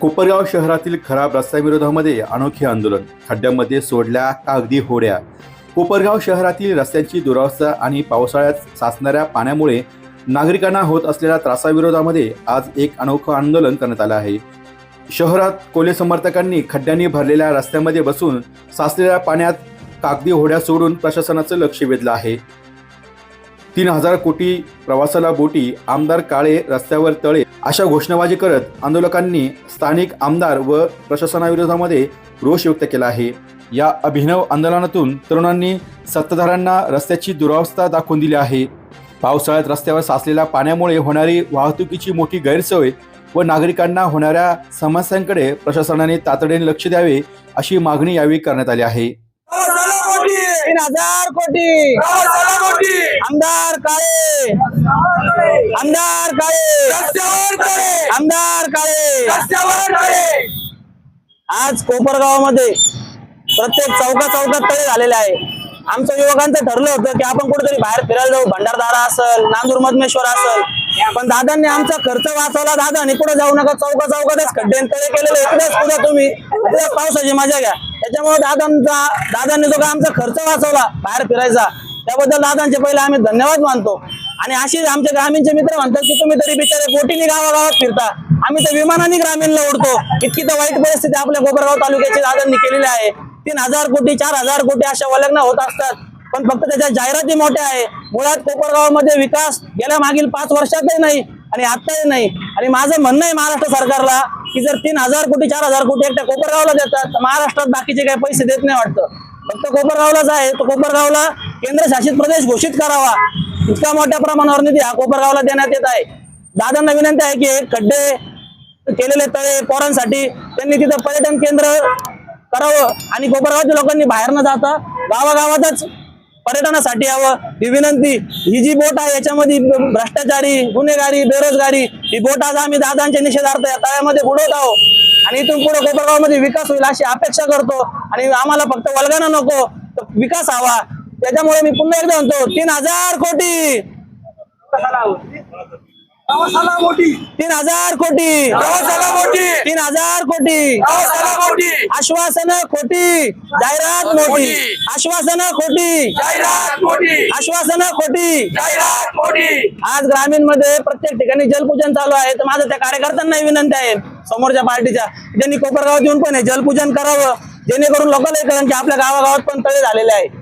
कोपरगाव शहरातील खराब रस्त्याविरोधामध्ये अनोखे आंदोलन खड्ड्यामध्ये सोडल्या कागदी होड्या? कोपरगाव शहरातील रस्त्यांची दुरावस्था आणि पावसाळ्यात साचणाऱ्या पाण्यामुळे नागरिकांना होत असलेल्या त्रासाविरोधामध्ये आज एक अनोखं आंदोलन करण्यात आलं आहे. शहरात कोले समर्थकांनी खड्ड्यांनी भरलेल्या रस्त्यामध्ये बसून साचलेल्या पाण्यात कागदी होड्या सोडून प्रशासनाचं लक्ष वेधलं आहे. तीन हजार कोटी प्रवासाला बोटी आमदार काळे रस्त्यावर तळे अशा घोषणाबाजी करत आंदोलकांनी स्थानिक आमदार व प्रशासनाविरोधामध्ये रोष व्यक्त केला आहे. या अभिनव आंदोलनातून तरुणांनी सत्ताधाऱ्यांना रस्त्याची दुरावस्था दाखवून दिली आहे. पावसाळ्यात रस्त्यावर साचलेल्या पाण्यामुळे होणारी वाहतुकीची मोठी गैरसोय व नागरिकांना होणाऱ्या समस्यांकडे प्रशासनाने तातडीने लक्ष द्यावे अशी मागणी यावेळी करण्यात आली आहे. तीन हजार कोटी! आमदार काळे. आमदार काळे. आमदार काळे. आज कोपरगावामध्ये प्रत्येक चौका चौकात तळे झालेले आहे. आमच्या युवकांचं ठरलं होतं की आपण कुठेतरी बाहेर फिरायला जाऊ. भंडारदारा असेल नांदूर मधमेश्वर असेल. पण दादांनी आमचा खर्च वाचवला. दादा पुढे जाऊ नका? चौका चौकातच खड्डे तळे केलेले इकडेच पुढे तुम्ही? पावसाची मजा घ्या. त्याच्यामुळे दादांचा दादांनी जो काय आमचा खर्च वाचवला बाहेर फिरायचा त्याबद्दल दादांचे पहिले आम्ही धन्यवाद मानतो. आणि अशीच आमचे ग्रामीणचे मित्र म्हणतात की तुम्ही तरी बिचारे बोटीने गावागावात फिरता. आम्ही तर विमानाने ग्रामीणला उडतो इतकी तर वाईट परिस्थिती आपल्या कोपरगाव तालुक्याची दादांनी केलेली आहे. तीन हजार कोटी चार हजार कोटी अशा वलग्न होत असतात. पण फक्त त्याच्या जाहिराती मोठ्या आहे. मुळात कोपरगावमध्ये विकास गेल्या मागील पाच वर्षातही नाही आणि आत्ताही नाही. आणि माझं म्हणणं आहे महाराष्ट्र सरकारला की जर तीन हजार कोटी चार हजार कोटी एकट्या कोपरगावला देतात तर महाराष्ट्रात बाकीचे काही पैसे देत नाही वाटतं. फक्त कोपरगावलाच आहे. तो कोपरगावला केंद्रशासित प्रदेश घोषित करावा. इतका मोठ्या प्रमाणावर निधी हा कोपरगावला देण्यात येत आहे. दादांना विनंती आहे की हे खड्डे केलेले तळे पोरांसाठी त्यांनी तिथं पर्यटन केंद्र करावं आणि कोपरगावच्या लोकांनी बाहेर न जाता गावागावातच पर्यटनासाठी यावं. ही विनंती ही जी बोट आहे याच्यामध्ये भ्रष्टाचारी गुन्हेगारी बेरोजगारी ही बोट आज आम्ही दादांच्या निषेधार्थ या तळ्यामध्ये बुडवत आहोत. आणि इथून पुढे कोपरगावमध्ये विकास होईल अशी अपेक्षा करतो. आणि आम्हाला फक्त वल्गना नको विकास हवा. त्याच्यामुळे मी पुन्हा एकदा म्हणतो तीन हजार कोटी. तीन हजार कोटी. तीन हजार कोटी. आश्वासन खोटी. जाहिरात मोठी. आश्वासन खोटी. आश्वासन खोटी. आज ग्रामीणमध्ये प्रत्येक ठिकाणी जलपूजन चालू आहे. तर माझं त्या कार्यकर्त्यांना विनंती आहे. समोरच्या पार्टीच्या. त्यांनी कोपरगावात येऊन पण हे जलपूजन करावं. जेणेकरून लोकांना कळण की आपल्या गावागावात पण तळे झालेले आहे.